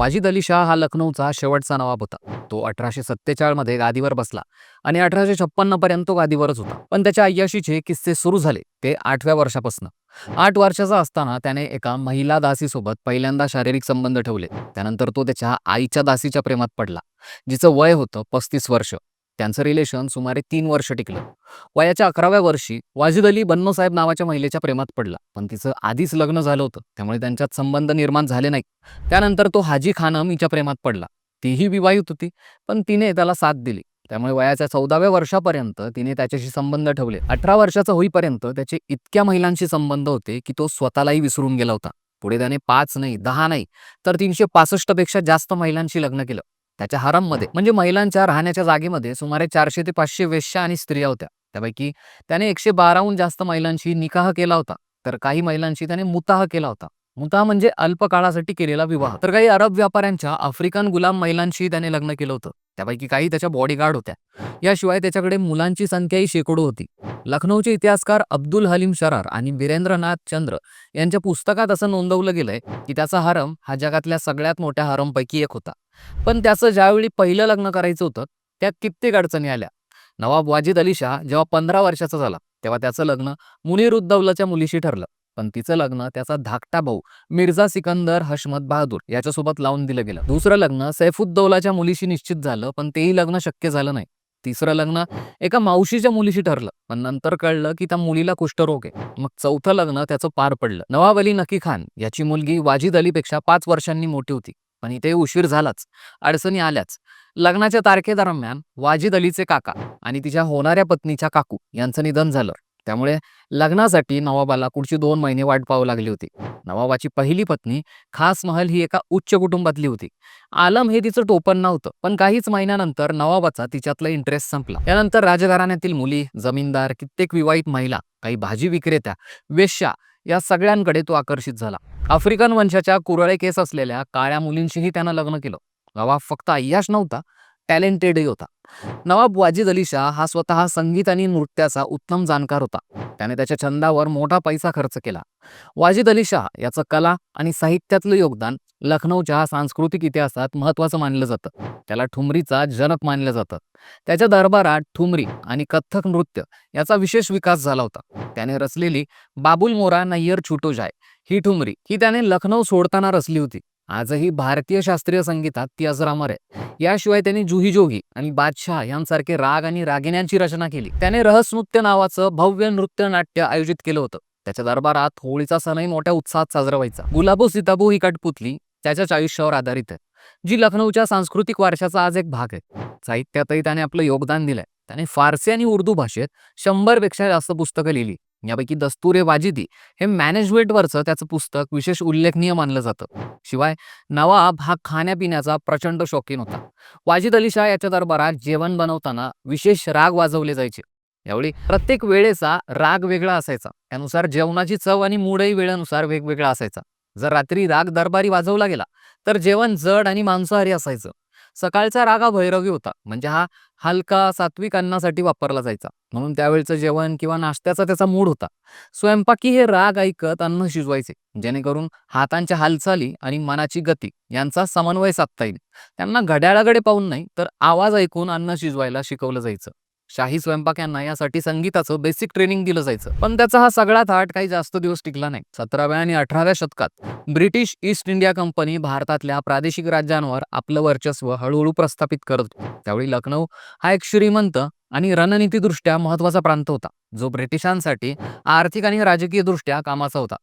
वाजिद अली शाह हा लखनौचा शेवटचा नवाब होता. तो अठराशे सत्तेचाळमध्ये गादीवर बसला आणि अठराशे छप्पन्न पर्यंत तो गादीवरच होता. पण त्याच्या अय्याशीचे किस्से सुरू झाले ते आठव्या वर्षापासून. आठ वर्षाचा असताना त्याने एका महिला दासीसोबत पहिल्यांदा शारीरिक संबंध ठेवले. त्यानंतर तो त्याच्या आईच्या दासीच्या प्रेमात पडला जिचं वय होतं पस्तीस वर्ष. त्यांचं रिलेशन सुमारे तीन वर्ष टिकलं. वयाच्या अकराव्या वर्षी वाजिद अली बन्नोसाहेब नावाच्या महिलेच्या प्रेमात पडला. पण तिचं आधीच लग्न झालं होतं. त्यामुळे त्यांच्यात संबंध निर्माण झाले नाही त्यानंतर तो हाजी खानम हिच्या प्रेमात पडला. तीही विवाहित होती पण तिने त्याला साथ दिली. त्यामुळे वयाच्या चौदाव्या वर्षापर्यंत तिने त्याच्याशी संबंध ठेवले. अठरा वर्षाचा होईपर्यंत त्याचे इतक्या महिलांशी संबंध होते की तो स्वतःलाही विसरून गेला होता. पुढे त्याने पाच नाही दहा नाही तर तीनशे पासष्टपेक्षा जास्त महिलांशी लग्न केलं. त्याच्या हरममध्ये. म्हणजे महिलांच्या राहण्याच्या जागेमध्ये सुमारे चारशे ते पाचशे वेश्या आणि स्त्रिया होत्या. त्यापैकी त्याने एकशे बाराहून जास्त महिलांशी निकाह केला होता. तर काही महिलांशी त्याने मुताह केला होता. मुताह म्हणजे अल्प काळासाठी केलेला विवाह. तर काही अरब व्यापाऱ्यांच्या आफ्रिकन गुलाम महिलांशी त्याने लग्न केलं होतं. त्यापैकी काही त्याच्या बॉडीगार्ड होत्या. याशिवाय त्याच्याकडे मुलांची संख्याही शेकडो होती. लखनौचे इतिहासकार अब्दुल हलीम शरार आणि वीरेंद्रनाथ चंद्र यांच्या पुस्तकात असं नोंदवलं गेलंय की त्याचा हरम हा जगातल्या सगळ्यात मोठ्या हरमपैकी एक होता. पण त्याचं ज्यावेळी पहिलं लग्न करायचं होतं त्यात कित्येक अडचणी आल्या. नवाब वाजिद अली शाह जेव्हा पंधरा वर्षाचा झाला तेव्हा त्याचं लग्न मुनीर उद्दौलाच्या मुलीशी ठरलं. पण तिचं लग्न त्याचा धाकटा भाऊ मिर्झा सिकंदर हशमत बहादूर याच्यासोबत लावून दिलं गेलं. दुसरं लग्न सैफुद्दौलाच्या मुलीशी निश्चित झालं पण तेही लग्न शक्य झालं नाही. तिसरं लग्न एका मावशीच्या मुलीशी ठरलं पण नंतर कळलं की त्या मुलीला कुष्ठरोग आहे. मग चौथं लग्न त्याचं पार पडलं. नवाब अली नकी खान याची मुलगी वाजिद अलीपेक्षा पाच वर्षांनी मोठी होती पण इथे उशीर झालाच अडचणी आल्याच. लग्नाच्या तारखेदरम्यान वाजिद अलीचे काका आणि तिच्या होणाऱ्या पत्नीच्या काकू यांचं निधन झालं. त्यामुळे लग्नासाठी नवाबाला पुढची दोन महिने वाट पाहावी लागली होती. नवाबाची पहिली पत्नी खास महल ही एका उच्च कुटुंबातली होती. आलम हे तिचं टोपण नव्हतं पण काहीच महिन्यानंतर नवाबाचा तिच्यातला इंटरेस्ट संपला. त्यानंतर राजघराण्यातील मुली जमीनदार कित्येक विवाहित महिला काही भाजी विक्रेत्या वेश्या या सगळ्यांकडे तो आकर्षित झाला. आफ्रिकन वंशाच्या कुरळे केस असलेल्या काळ्या मुलींशीही त्यानं लग्न केलं. नवाब फक्त अय्याश नव्हता टॅलेंटेडही होता. नवाब वाजिद अली शाह हा स्वतः संगीत आणि नृत्याचा उत्तम जाणकार होता. त्याने त्याच्या छंदावर मोठा पैसा खर्च केला. वाजिद अली शाह याचं कला आणि साहित्यातलं योगदान लखनौच्या सांस्कृतिक इतिहासात महत्त्वाचं मानलं जातं. त्याला ठुमरीचा जनक मानलं जातं. त्याच्या दरबारात ठुमरी आणि कथ्थक नृत्य याचा विशेष विकास झाला होता. त्याने रचलेली बाबुल मोरा नय्यर छुटो जाय ही ठुमरी ही त्याने लखनौ सोडताना रचली होती. आजही भारतीय शास्त्रीय संगीतात ती अजरामर आहे. याशिवाय त्यांनी जुही जोगी आणि बादशाह यांसारखे राग आणि रागिण्यांची रचना केली. त्याने रहस नृत्य नावाचं भव्य नृत्य नाट्य आयोजित केलं होतं. त्याच्या दरबारात होळीचा सणही मोठ्या उत्साहात साजरा व्हायचा. गुलाबो सीताबो ही कठपुतली त्याच्याच आयुष्यावर आधारित आहे. जी लखनौच्या सांस्कृतिक वारशाचा आज एक भाग आहे. साहित्यातही त्याने आपलं योगदान दिलंय. त्याने फारसी आणि उर्दू भाषेत शंभरपेक्षा जास्त पुस्तकं लिहिली. यापैकी दस्तुरे वाजिदी हे मॅनेजमेंटवरचं त्याचं पुस्तक विशेष उल्लेखनीय मानलं जातं. शिवाय नवाब हा खाण्यापिण्याचा प्रचंड शौकीन होता. वाजिद अली शाह याच्या दरबारात जेवण बनवताना विशेष राग वाजवले जायचे. यावेळी प्रत्येक वेळेचा राग वेगळा असायचा. त्यानुसार जेवणाची चव आणि मूडही वेळेनुसार वेगवेगळा असायचा. जर रात्री राग दरबारी वाजवला गेला तर जेवण जड आणि मांसाहारी असायचं. सकाळचा रागा भैरवी होता. म्हणजे हा हलका सात्विक अन्नासाठी वापरला जायचा. म्हणून त्यावेळचं जेवण किंवा नाश्त्याचा त्याचा मूड होता. स्वयंपाकी हे राग ऐकत अन्न शिजवायचे. जेणेकरून हातांच्या हालचाली आणि मनाची गती यांचा समन्वय साधता येईल. त्यांना घड्याळाकडे पाहून नाही तर आवाज ऐकून अन्न शिजवायला शिकवलं जायचं. शाही स्वयंपाक्यांना यासाठी संगीताचं बेसिक ट्रेनिंग दिलं जायचं. पण त्याचा हा सगळा थाट काही जास्त दिवस टिकला नाही. सतराव्या आणि अठराव्या शतकात ब्रिटिश ईस्ट इंडिया कंपनी भारतातल्या प्रादेशिक राज्यांवर आपलं वर्चस्व हळूहळू प्रस्थापित करत त्यावेळी लखनौ हा एक श्रीमंत आणि रणनीतीदृष्ट्या महत्त्वाचा प्रांत होता जो ब्रिटिशांसाठी आर्थिक आणि राजकीय दृष्ट्या कामाचा होता.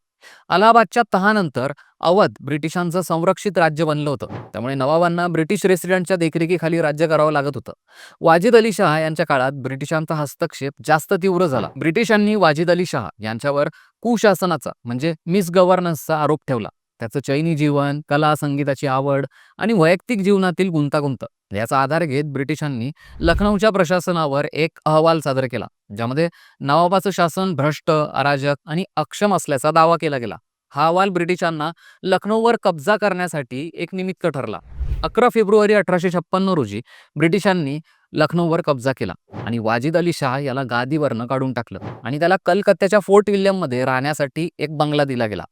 अलाहाबादच्या तहानंतर अवध ब्रिटिशांचं संरक्षित राज्य बनलं होतं. त्यामुळे नवाबांना ब्रिटिश रेसिडेंटच्या देखरेखीखाली राज्य करावं लागत होतं. वाजिद अली शहा यांच्या काळात ब्रिटिशांचा हस्तक्षेप जास्त तीव्र झाला. ब्रिटिशांनी वाजिद अली शहा यांच्यावर कुशासनाचा म्हणजे मिस गव्हर्नन्सचा आरोप ठेवला. त्याचं चैनी जीवन कला संगीताची आवड आणि वैयक्तिक जीवनातील गुंतागुंत याचा आधार घेत ब्रिटिशांनी लखनौच्या प्रशासनावर एक अहवाल सादर केला ज्यामध्ये नवाबाचं शासन भ्रष्ट अराजक आणि अक्षम असल्याचा दावा केला गेला. हा अहवाल ब्रिटिशांना लखनौवर कब्जा करण्यासाठी एक निमित्त ठरला. अकरा फेब्रुवारी अठराशे छप्पन्न रोजी ब्रिटिशांनी लखनौवर कब्जा केला आणि वाजिद अली शाह याला गादीवरनं काढून टाकलं आणि त्याला कलकत्त्याच्या फोर्ट विल्यममध्ये राहण्यासाठी एक बंगला दिला गेला.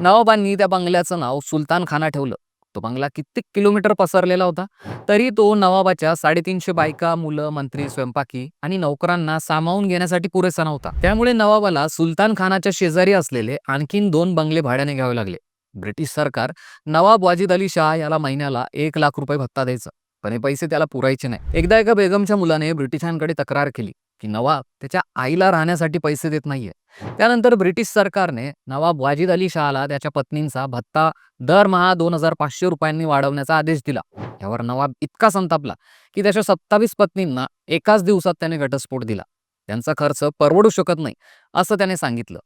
नवाबांनी त्या बंगल्याचं नाव सुलतान खाना ठेवलं. तो बंगला कित्येक किलोमीटर पसरलेला होता. तरी तो नवाबाच्या साडेतीनशे बायका मुलं मंत्री स्वयंपाकी आणि नोकरांना सामावून घेण्यासाठी पुरेसा नव्हता. त्यामुळे नवाबाला सुलतान खानाच्या शेजारी असलेले आणखीन दोन बंगले भाड्याने घ्यावे लागले. ब्रिटिश सरकार नवाब वाजिद अली शाह याला महिन्याला एक लाख रुपये भत्ता द्यायचं. पण हे पैसे त्याला पुरायचे नाही. एकदा एका बेगमच्या मुलाने ब्रिटिशांकडे तक्रार केली की नवाब त्याच्या आईला राहण्यासाठी पैसे देत नाहीये. त्यानंतर ब्रिटिश सरकारने नवाब वाजिद अली शहाला त्याच्या पत्नींचा भत्ता दरमहा दोन हजार पाचशे रुपयांनी वाढवण्याचा आदेश दिला. यावर नवाब इतका संतापला की त्याच्या सत्तावीस पत्नींना एकाच दिवसात त्याने घटस्फोट दिला. त्यांचा खर्च परवडू शकत नाही असं त्याने सांगितलं.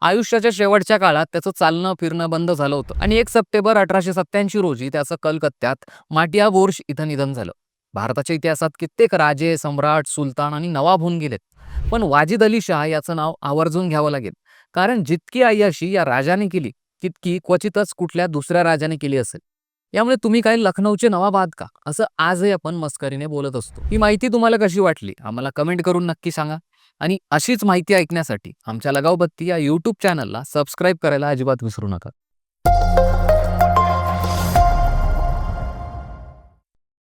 आयुष्याच्या शेवटच्या काळात त्याचं चालणं फिरणं बंद झालं होतं आणि एक सप्टेंबर अठराशे सत्त्याऐंशी रोजी त्याचं कलकत्त्यात माटिया बोर्श इथं निधन झालं. भारताच्या इतिहासात कित्येक राजे सम्राट सुलतान आणि नवाब होऊन गेलेत. पण वाजिद अली शाह याचं नाव आवर्जून घ्यावं लागेल. कारण जितकी अय्याशी या राजाने केली तितकी क्वचितच कुठल्या दुसऱ्या राजाने केली असेल. यामुळे तुम्ही काय लखनौचे नवाब आहात का? असं आजही आपण मस्करीने बोलत असतो. ही माहिती तुम्हाला कशी वाटली? आम्हाला कमेंट करून नक्की सांगा. आणि अशीच माहिती ऐकण्यासाठी आमच्या लगावबत्ती या यूट्यूब चॅनलला सबस्क्राईब करायला अजिबात विसरू नका.